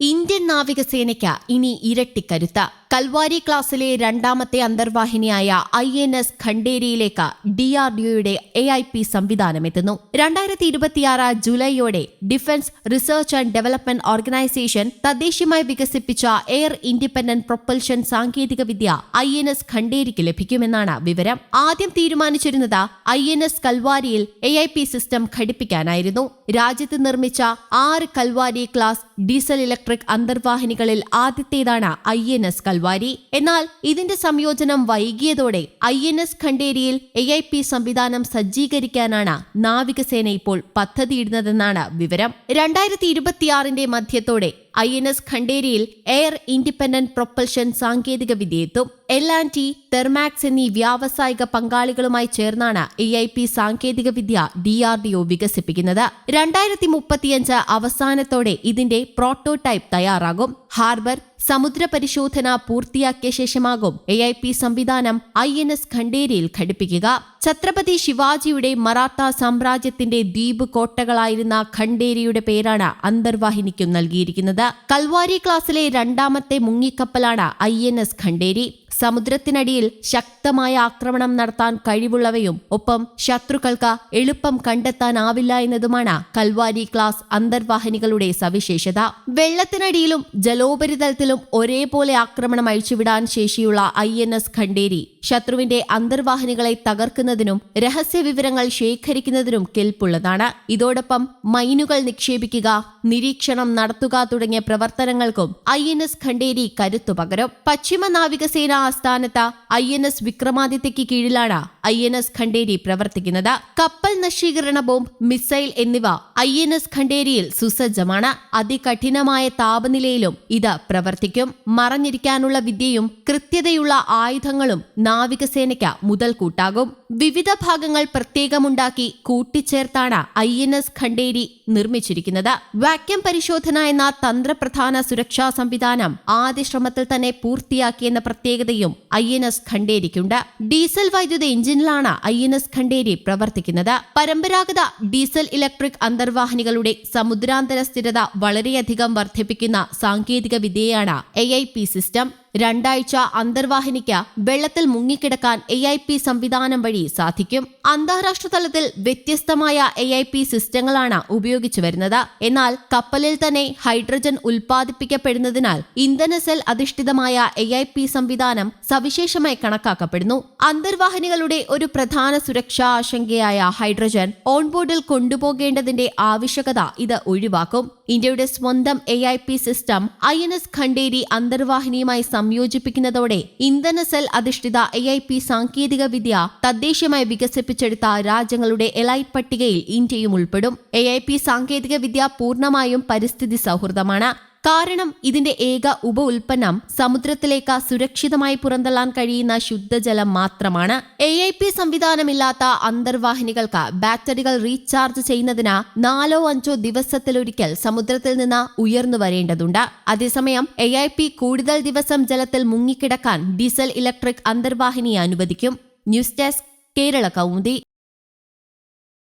Indian നാവികസേനയ്ക്ക് ഇനി ഇരട്ടിക്കരുത്ത് കൽവാരി ക്ലാസ്സിലെ രണ്ടാമത്തെ അന്തർവാഹിനിയായ ഐ എൻ എസ് ഖണ്ടേരിയിലേക്ക് ഡി ആർ ഡിഒയുടെ എ ഐ പി സംവിധാനമെത്തുന്നു. രണ്ടായിരത്തി ഇരുപത്തിയാറ് ജൂലൈയോടെ defence research and development organisation തദ്ദേശീയമായി വികസിപ്പിച്ച എയർ ഇൻഡിപെൻഡന്റ് പ്രൊപ്പൽഷൻ സാങ്കേതികവിദ്യ ഐ എൻ എസ് ഖണ്ടേരിക്ക് ലഭിക്കുമെന്നാണ് വിവരം. ആദ്യം തീരുമാനിച്ചിരുന്നത് ഐ എൻ എസ് കൽവാരിയിൽ എ ഐ പി സിസ്റ്റം ഘടിപ്പിക്കാനായിരുന്നു. രാജ്യത്ത് നിർമ്മിച്ച ആറ് കൽവാരി ക്ലാസ് ഡീസൽ ഇലക്ട്രിക് അന്തർവാഹിനികളിൽ ആദ്യത്തേതാണ് ഐ എൻ എസ് കൽവാരി. എന്നാൽ ഇതിന്റെ സംയോജനം വൈകിയതോടെ ഐ എൻ എസ് ഖണ്ടേരിയിൽ എ ഐ പി സംവിധാനം സജ്ജീകരിക്കാനാണ് നാവികസേന ഇപ്പോൾ പദ്ധതിയിടുന്നതെന്നാണ് വിവരം. രണ്ടായിരത്തി ഇരുപത്തിയാറിന്റെ മധ്യത്തോടെ I N S air independent propulsion സാങ്കേതിക വിദ്യയെത്തും എൽ ആൻഡ് ടി തെർമാക്സ് എന്നീ വ്യാവസായിക പങ്കാളികളുമായി ചേർന്നാണ് എ ഐ പി സാങ്കേതിക വിദ്യ ഡി ആർ ഡി ഒ വികസിപ്പിക്കുന്നത്. രണ്ടായിരത്തി മുപ്പത്തിയഞ്ച് അവസാനത്തോടെ ഇതിന്റെ പ്രോട്ടോടൈപ്പ് തയ്യാറാകും. ഹാർബർ സമുദ്ര പരിശോധന പൂർത്തിയാക്കിയ ശേഷമാകും എ ഐ പി സംവിധാനം ഐ എൻ എസ് ഖണ്ഡേരിയിൽ ഘടിപ്പിക്കുക. ഛത്രപതി ശിവാജിയുടെ മറാത്ത സാമ്രാജ്യത്തിന്റെ ദ്വീപ് കോട്ടകളായിരുന്ന ഖണ്ഡേരിയുടെ പേരാണ് അന്തർവാഹിനിക്കും നൽകിയിരിക്കുന്നത്. കൽവാരി ക്ലാസിലെ രണ്ടാമത്തെ മുങ്ങിക്കപ്പലാണ് ഐ എൻ എസ് ഖണ്ടേരി സമുദ്രത്തിനടിയിൽ ശക്തമായ ആക്രമണം നടത്താൻ കഴിവുള്ളവയും ഒപ്പം ശത്രുക്കൾക്ക് എളുപ്പം കണ്ടെത്താനാവില്ല എന്നതുമാണ് കൽവാരി ക്ലാസ് അന്തർവാഹിനികളുടെ സവിശേഷത. വെള്ളത്തിനടിയിലും ജലോപരിതലത്തിലും ഒരേപോലെ ആക്രമണം അഴിച്ചുവിടാൻ ശേഷിയുള്ള ഐ എൻ എസ് ഖണ്ടേരി ശത്രുവിന്റെ അന്തർവാഹിനികളെ തകർക്കുന്നതിനും രഹസ്യ വിവരങ്ങൾ ശേഖരിക്കുന്നതിനും കെൽപ്പുള്ളതാണ്. ഇതോടൊപ്പം മൈനുകൾ നിക്ഷേപിക്കുക നിരീക്ഷണം നടത്തുക തുടങ്ങിയ പ്രവർത്തനങ്ങൾക്കും ഐ എൻ എസ് ഖണ്ഡേരി കരുത്തു പകരും പശ്ചിമ നാവികസേന ആസ്ഥാനത്ത് ഐ എൻ എസ് വിക്രമാദിത്യയ്ക്ക് കീഴിലാണ് ഐ എൻ എസ് ഖണ്ടേരി പ്രവർത്തിക്കുന്നത്. കപ്പൽ നശീകരണ ബോംബ് മിസൈൽ എന്നിവ ഐ എൻ എസ് ഖണ്ടേരിയിൽ സുസജ്ജമാണ്. അതികഠിനമായ താപനിലയിലും ഇത് പ്രവർത്തിക്കും. മറഞ്ഞിരിക്കാനുള്ള വിദ്യയും കൃത്യതയുള്ള ആയുധങ്ങളും നാവികസേനയ്ക്ക് മുതൽക്കൂട്ടാകും. വിവിധ ഭാഗങ്ങൾ പ്രത്യേകമുണ്ടാക്കി കൂട്ടിച്ചേർത്താണ് ഐ എൻ എസ് ഖണ്ടേരി നിർമ്മിച്ചിരിക്കുന്നത്. വാക്യം പരിശോധന എന്ന തന്ത്രപ്രധാന സുരക്ഷാ സംവിധാനം ആദ്യ ശ്രമത്തിൽ തന്നെ പൂർത്തിയാക്കിയെന്ന പ്രത്യേകതയും ഐ എൻ എസ് ഖണ്ടേരിക്കുണ്ട് ഡീസൽ വൈദ്യുത എഞ്ചിനിലാണ് ഐ എൻ എസ് ഖണ്ടേരി പ്രവർത്തിക്കുന്നത്. പരമ്പരാഗത ഡീസൽ ഇലക്ട്രിക് അന്തർവാഹിനികളുടെ സമുദ്രാന്തര സ്ഥിരത വളരെയധികം വർദ്ധിപ്പിക്കുന്ന സാങ്കേതിക വിദ്യയാണ് എ സിസ്റ്റം. രണ്ടാഴ്ച അന്തർവാഹിനിക്ക് വെള്ളത്തിൽ മുങ്ങിക്കിടക്കാൻ എ ഐ പി സംവിധാനം വഴി സാധിക്കും. അന്താരാഷ്ട്ര തലത്തിൽ വ്യത്യസ്തമായ എ ഐ പി സിസ്റ്റങ്ങളാണ് ഉപയോഗിച്ചു വരുന്നത്. എന്നാൽ കപ്പലിൽ തന്നെ ഹൈഡ്രജൻ ഉൽപ്പാദിപ്പിക്കപ്പെടുന്നതിനാൽ ഇന്ധന സെൽ അധിഷ്ഠിതമായ എ ഐ പി സംവിധാനം സവിശേഷമായി കണക്കാക്കപ്പെടുന്നു. അന്തർവാഹിനികളുടെ ഒരു പ്രധാന സുരക്ഷാ ആശങ്കയായ ഹൈഡ്രജൻ ഓൺബോർഡിൽ കൊണ്ടുപോകേണ്ടതിന്റെ ആവശ്യകത ഇത് ഒഴിവാക്കും. ഇന്ത്യയുടെ സ്വന്തം A I P system I N S Khanderi അന്തർവാഹിനിയുമായി സംയോജിപ്പിക്കുന്നതോടെ ഇന്ധന സെൽ അധിഷ്ഠിത എ ഐ പി സാങ്കേതിക വിദ്യ തദ്ദേശീയമായി വികസിപ്പിച്ചെടുത്ത രാജ്യങ്ങളുടെ എലൈറ്റ് പട്ടികയിൽ ഇന്ത്യയും ഉൾപ്പെടും. എ ഐ പി സാങ്കേതിക വിദ്യ പൂർണമായും പരിസ്ഥിതി സൗഹൃദമാണ്. കാരണം ഇതിന്റെ ഏക ഉപ ഉൽപ്പന്നം സമുദ്രത്തിലേക്ക് സുരക്ഷിതമായി പുറന്തള്ളാൻ കഴിയുന്ന ശുദ്ധജലം മാത്രമാണ്. എ ഐ പി സംവിധാനമില്ലാത്ത അന്തർവാഹിനികൾക്ക് ബാറ്ററികൾ റീചാർജ് ചെയ്യുന്നതിന് നാലോ അഞ്ചോ ദിവസത്തിലൊരിക്കൽ സമുദ്രത്തിൽ നിന്ന് ഉയർന്നു വരേണ്ടതുണ്ട്. അതേസമയം എ ഐ പി കൂടുതൽ ദിവസം ജലത്തിൽ മുങ്ങിക്കിടക്കാൻ ഡീസൽ ഇലക്ട്രിക് അന്തർവാഹിനിയെ അനുവദിക്കും. News desk Kerala Kaumudi.